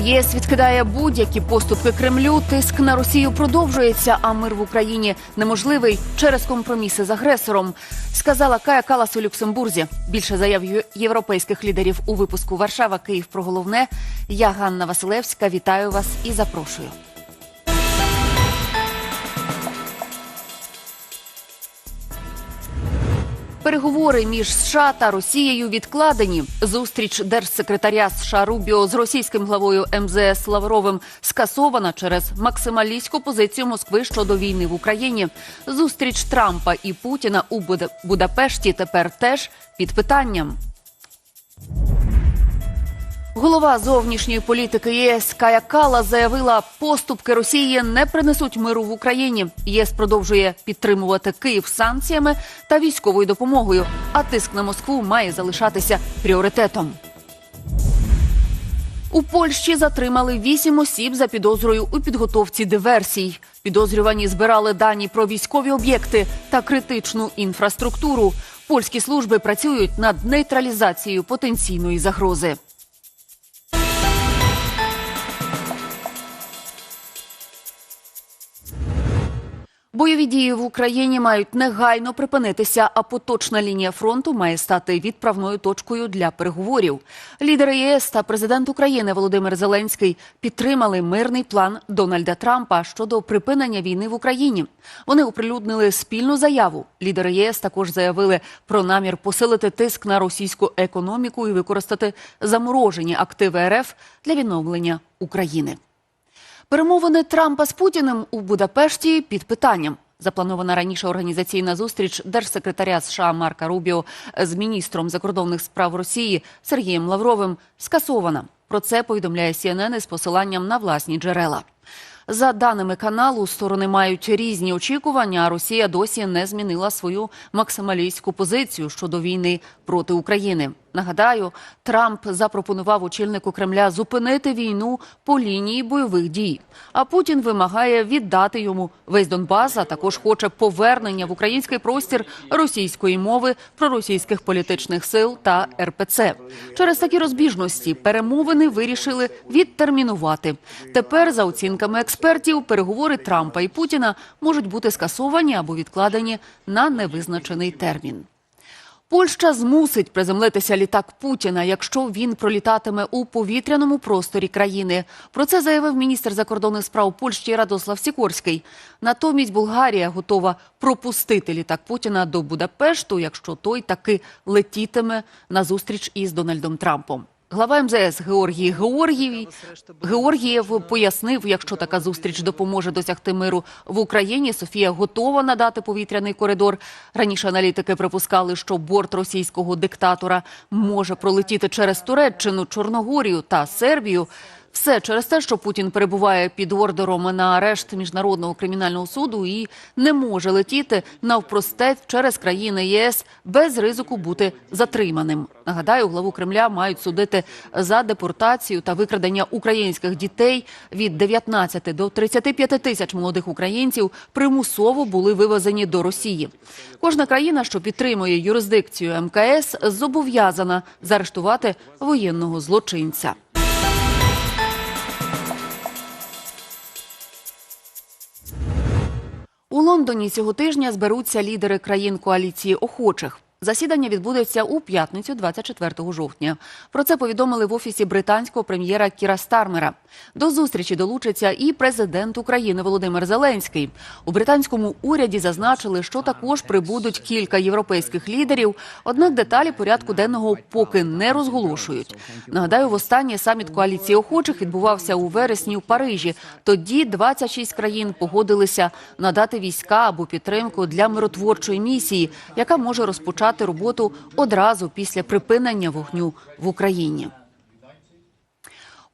ЄС відкидає будь-які поступки Кремлю. Тиск на Росію продовжується, а мир в Україні неможливий через компроміси з агресором. Сказала Кая Калас у Люксембурзі. Більше заяв європейських лідерів у випуску Варшава Київ про головне. Я Ганна Василевська. Вітаю вас і запрошую. Переговори між США та Росією відкладені. Зустріч держсекретаря США Рубіо з російським главою МЗС Лавровим скасована через максималістську позицію Москви щодо війни в Україні. Зустріч Трампа і Путіна у Буда- Будапешті тепер теж під питанням. Голова зовнішньої політики ЄС Кая Кала заявила, поступки Росії не принесуть миру в Україні. ЄС продовжує підтримувати Київ санкціями та військовою допомогою. А тиск на Москву має залишатися пріоритетом. У Польщі затримали вісім осіб за підозрою у підготовці диверсій. Підозрювані збирали дані про військові об'єкти та критичну інфраструктуру. Польські служби працюють над нейтралізацією потенційної загрози. Бойові дії в Україні мають негайно припинитися, а поточна лінія фронту має стати відправною точкою для переговорів. Лідери ЄС та президент України Володимир Зеленський підтримали мирний план Дональда Трампа щодо припинення війни в Україні. Вони оприлюднили спільну заяву. Лідери ЄС також заявили про намір посилити тиск на російську економіку і використати заморожені активи РФ для відновлення України. Перемовини Трампа з Путіним у Будапешті під питанням. Запланована раніше організаційна зустріч держсекретаря США Марка Рубіо з міністром закордонних справ Росії Сергієм Лавровим скасована. Про це повідомляє CNN із посиланням на власні джерела. За даними каналу, сторони мають різні очікування. а Росія досі не змінила свою максималістську позицію щодо війни проти України. Нагадаю, Трамп запропонував очільнику Кремля зупинити війну по лінії бойових дій. А Путін вимагає віддати йому весь Донбас, а також хоче повернення в український простір російської мови, проросійських політичних сил та РПЦ. Через такі розбіжності перемовини вирішили відтермінувати. Тепер, за оцінками експертів, переговори Трампа і Путіна можуть бути скасовані або відкладені на невизначений термін. Польща змусить приземлитися літак Путіна, якщо він пролітатиме у повітряному просторі країни. Про це заявив міністр закордонних справ Польщі Радослав Сікорський. Натомість Болгарія готова пропустити літак Путіна до Будапешту, якщо той таки летітиме на зустріч із Дональдом Трампом. Глава МЗС Георгій Георгієв, Георгієв пояснив, якщо така зустріч допоможе досягти миру в Україні, Софія готова надати повітряний коридор. Раніше аналітики припускали, що борт російського диктатора може пролетіти через Туреччину, Чорногорію та Сербію. Все через те, що Путін перебуває під ордером на арешт міжнародного кримінального суду і не може летіти навпростець через країни ЄС без ризику бути затриманим. Нагадаю, главу Кремля мають судити за депортацію та викрадення українських дітей від 19 до 35 тисяч молодих українців примусово були вивезені до Росії. Кожна країна, що підтримує юрисдикцію МКС, зобов'язана заарештувати воєнного злочинця. Лондоні цього тижня зберуться лідери країн коаліції охочих. Засідання відбудеться у п'ятницю, 24 жовтня. Про це повідомили в офісі британського прем'єра Кіра Стармера. До зустрічі долучиться і президент України Володимир Зеленський. У британському уряді зазначили, що також прибудуть кілька європейських лідерів. Однак деталі порядку денного поки не розголошують. Нагадаю, востаннє саміт коаліції охочих відбувався у вересні у Парижі. Тоді 26 країн погодилися надати війська або підтримку для миротворчої місії, яка може розпочати роботу одразу після припинення вогню в Україні.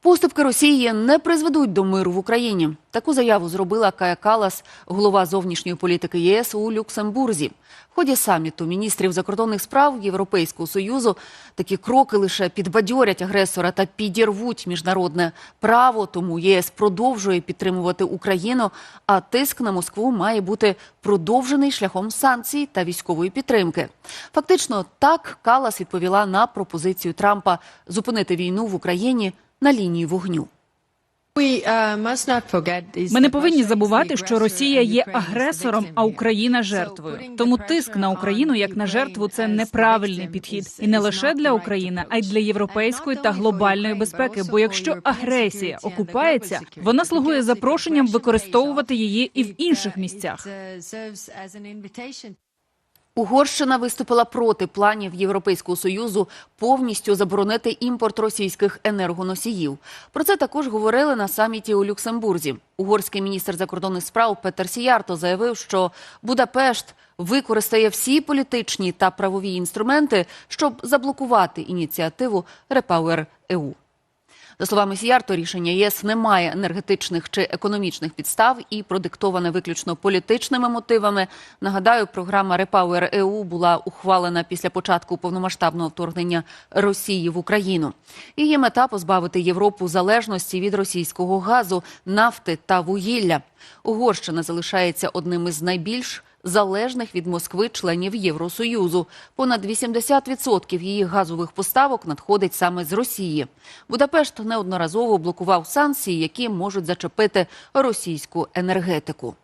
Поступки Росії не призведуть до миру в Україні. Таку заяву зробила Кая Калас, голова зовнішньої політики ЄС у Люксембурзі. В ході саміту міністрів закордонних справ Європейського союзу такі кроки лише підбадьорять агресора та підірвуть міжнародне право. Тому ЄС продовжує підтримувати Україну. А тиск на Москву має бути продовжений шляхом санкцій та військової підтримки. Фактично, так Калас відповіла на пропозицію Трампа зупинити війну в Україні на лінії вогню. Ми не повинні забувати, що Росія є агресором, а Україна жертвою. Тому тиск на Україну як на жертву це неправильний підхід, і не лише для України, а й для європейської та глобальної безпеки. Бо якщо агресія окупається, вона слугує запрошенням використовувати її і в інших місцях. Угорщина виступила проти планів Європейського союзу повністю заборонити імпорт російських енергоносіїв. Про це також говорили на саміті у Люксембурзі. Угорський міністр закордонних справ Петер Сіярто заявив, що Будапешт використає всі політичні та правові інструменти, щоб заблокувати ініціативу Repower EU. За словами Сіярто, рішення ЄС не має енергетичних чи економічних підстав і продиктоване виключно політичними мотивами. Нагадаю, програма Repower EU була ухвалена після початку повномасштабного вторгнення Росії в Україну. Її мета позбавити Європу залежності від російського газу, нафти та вугілля. Угорщина залишається одним із найбільш залежних від Москви членів Євросоюзу. Понад 80% її газових поставок надходить саме з Росії. Будапешт неодноразово блокував санкції, які можуть зачепити російську енергетику.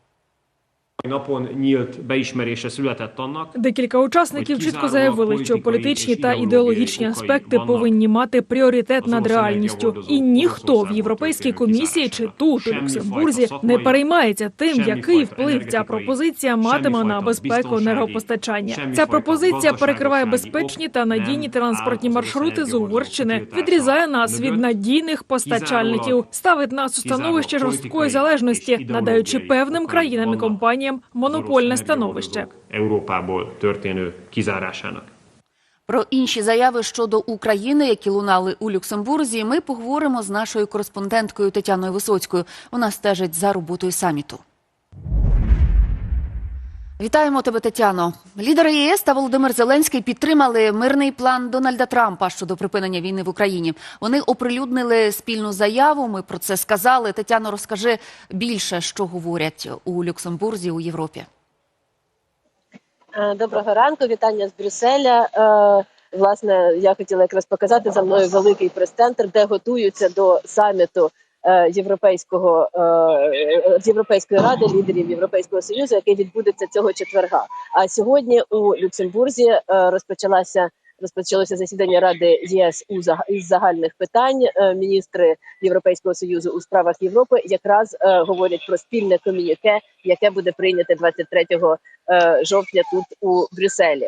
Декілька учасників чітко заявили, що політичні та ідеологічні аспекти повинні мати пріоритет над реальністю, і ніхто в європейській комісії чи тут у Люксембурзі не переймається тим, який вплив ця пропозиція матиме на безпеку енергопостачання. Ця пропозиція перекриває безпечні та надійні транспортні маршрути з Угорщини, відрізає нас від надійних постачальників, ставить нас у становище жорсткої залежності, надаючи певним країнам і компаніям монопольне становище. Európából történő кізарашана Про інші заяви щодо України, які лунали у Люксембурзі, ми поговоримо з нашою кореспонденткою Тетяною Висоцькою. Вона стежить за роботою саміту. Вітаємо тебе, Тетяно. Лідери ЄС та Володимир Зеленський підтримали мирний план Дональда Трампа щодо припинення війни в Україні. Вони оприлюднили спільну заяву. Ми про це сказали. Тетяно, розкажи більше, що говорять у Люксембурзі у Європі. Е, Доброго ранку, вітання з Брюсселя. Е, Власне, я хотіла якраз показати за мною великий прес-центр, де готуються до саміту Європейського е, е, Європейської ради лідерів Європейського союзу, який відбудеться цього четверга. А сьогодні у Люксембурзі е, розпочалася. Розпочалося засідання Ради ЄС у із загальних питань. Е, Міністри Європейського союзу у справах Європи якраз е, говорять про спільне ком'юніке, яке буде прийняте 23 е, жовтня тут у Брюсселі.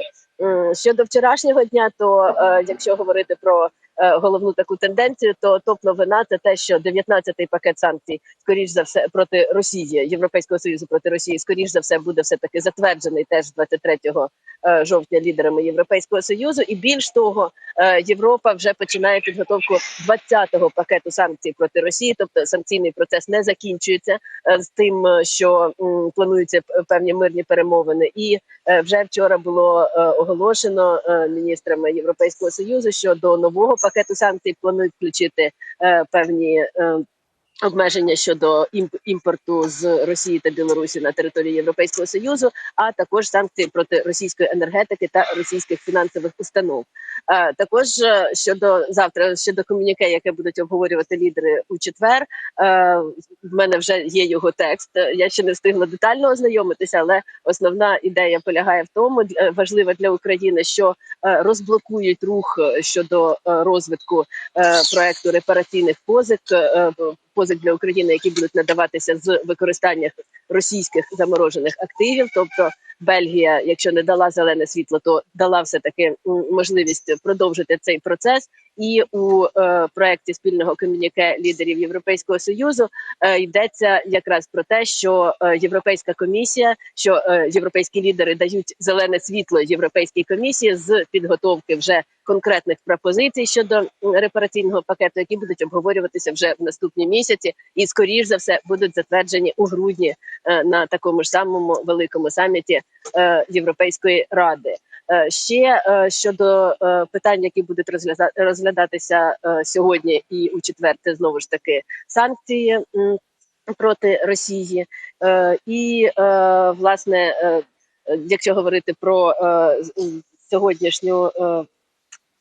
Щодо вчорашнього дня, то е, якщо говорити про е, головну таку тенденцію, то топ новина це те, що 19-й пакет санкцій, скоріш за все, проти Росії, Європейського союзу проти Росії, скоріш за все, буде все таки затверджений теж 23 е, жовтня лідерами Європейського союзу. І більш того, е, Європа вже починає підготовку 20-го пакету санкцій проти Росії, тобто санкційний процес не закінчується е, з тим, е, що плануються певні мирні перемовини. І е, вже вчора було е, оголошено е, міністрами Європейського союзу, що до нового пакету санкцій планують включити е, певні. Обмеження щодо імп- імпорту з Росії та Білорусі на території Європейського союзу, а також санкції проти російської енергетики та російських фінансових установ. Е, Також е, щодо завтра, щодо ком'юніке, яке будуть обговорювати лідери у четвер. е, В мене вже є його текст. Я ще не встигла детально ознайомитися, але основна ідея полягає в тому, важлива для України, що розблокують рух щодо розвитку проекту репараційних позик. Позик для України, які будуть надаватися з використання російських заморожених активів, тобто Бельгія, якщо не дала зелене світло, то дала все таки можливість продовжити цей процес. І у е, проекті спільного ком'юніке лідерів Європейського союзу е, йдеться якраз про те, що е, Європейська комісія, що е, європейські лідери дають зелене світло Європейській комісії з підготовки вже конкретних пропозицій щодо репараційного пакету, які будуть обговорюватися вже в наступні місяці, і скоріш за все будуть затверджені у грудні е, на такому ж самому великому саміті Європейської ради. Е, Ще е, щодо е, питань, які будуть розгляда- розглядатися е, сьогодні і у четверте знову ж таки санкції проти Росії, Е, і е, власне, е, е, якщо говорити про е, сьогоднішню е,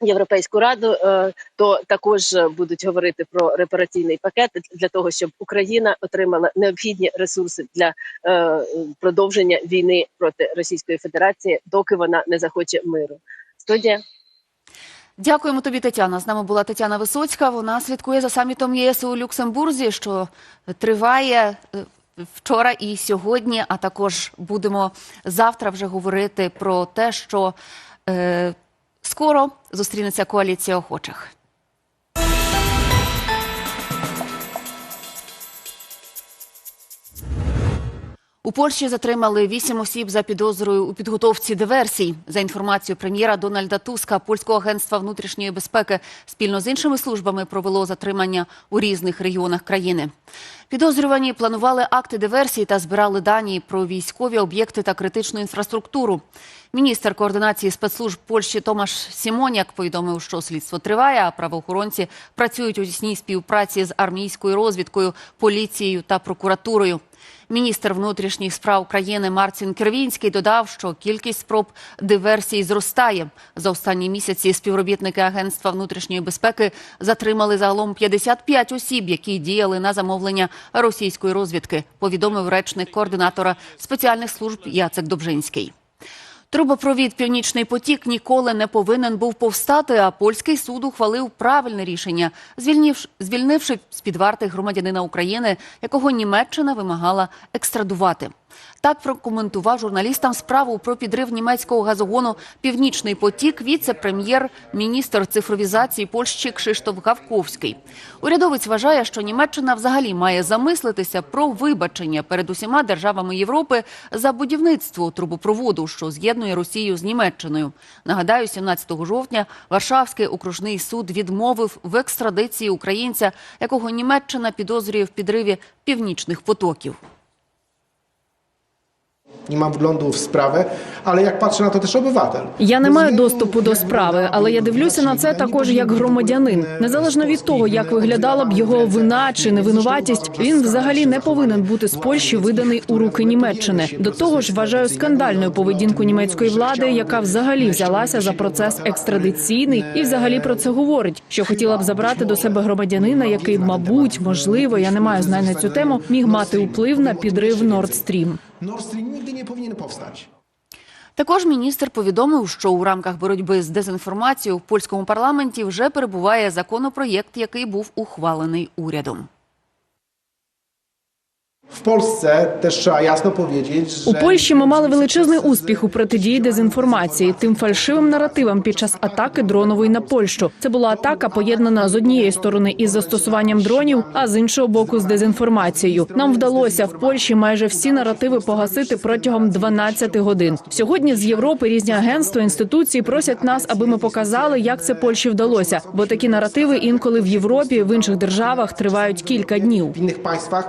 Європейську раду, е, то також будуть говорити про репараційний пакет для того, щоб Україна отримала необхідні ресурси для е, продовження війни проти Російської Федерації, доки вона не захоче миру. Студія. Дякуємо тобі, Тетяна. З нами була Тетяна Висоцька. Вона слідкує за самітом ЄС у Люксембурзі, що триває е, вчора і сьогодні. А також будемо завтра вже говорити про те, що е, скоро зустрінеться коаліція охочих. У Польщі затримали вісім осіб за підозрою у підготовці диверсій. За інформацією прем'єра Дональда Туска, польського агентства внутрішньої безпеки спільно з іншими службами провело затримання у різних регіонах країни. Підозрювані планували акти диверсії та збирали дані про військові об'єкти та критичну інфраструктуру. Міністр координації спецслужб Польщі Томаш Сімоняк повідомив, що слідство триває, а правоохоронці працюють у тісній співпраці з армійською розвідкою, поліцією та прокуратурою. Міністр внутрішніх справ країни Марцін Кервінський додав, що кількість спроб диверсій зростає. За останні місяці співробітники Агентства внутрішньої безпеки затримали загалом 55 осіб, які діяли на замовлення російської розвідки, повідомив речник координатора спеціальних служб Яцек Добжинський. Трубопровід Північний потік ніколи не повинен був повстати. А польський суд ухвалив правильне рішення, звільнивши, з під варти громадянина України, якого Німеччина вимагала екстрадувати. Так прокоментував журналістам справу про підрив німецького газогону Північний потік віце-прем'єр-міністр цифровізації Польщі Кшиштоф Гавковський. Урядовець вважає, що Німеччина взагалі має замислитися про вибачення перед усіма державами Європи за будівництво трубопроводу, що з'єднує Росію з Німеччиною. Нагадаю, 17 жовтня Варшавський окружний суд відмовив в екстрадиції українця, якого Німеччина підозрює в підриві північних потоків. Nie mam wglądu w sprawę, ale jak patrzy na to też obywatel. Я не маю доступу до справи, але я дивлюся на це також як громадянин. Незалежно від того, як виглядала б його вина чи невинуватість, він взагалі не повинен бути з Польщі виданий у руки Німеччини. До того ж, вважаю скандальною поведінку німецької влади, яка взагалі взялася за процес екстрадиційний і взагалі про це говорить, що хотіла б забрати до себе громадянина, який, мабуть, можливо, я не маю знань на цю тему, міг мати вплив на підрив Nord Stream. Nord Stream nigdy nie powinien powstać. Також міністр повідомив, що у рамках боротьби з дезінформацією в польському парламенті вже перебуває законопроєкт, який був ухвалений урядом. W Polsce też trzeba jasno powiedzieć, że... У Польщі ми мали величезний успіх у протидії дезінформації, тим фальшивим наративам під час атаки дронової на Польщу. Це була атака, поєднана з однієї сторони із застосуванням дронів, а з іншого боку з дезінформацією. Нам вдалося в Польщі майже всі наративи погасити протягом 12 годин. Сьогодні з Європи різні агентства, інституції просять нас, аби ми показали, як це Польщі вдалося. Бо такі наративи інколи в Європі, в інших державах тривають кілька днів. Państwach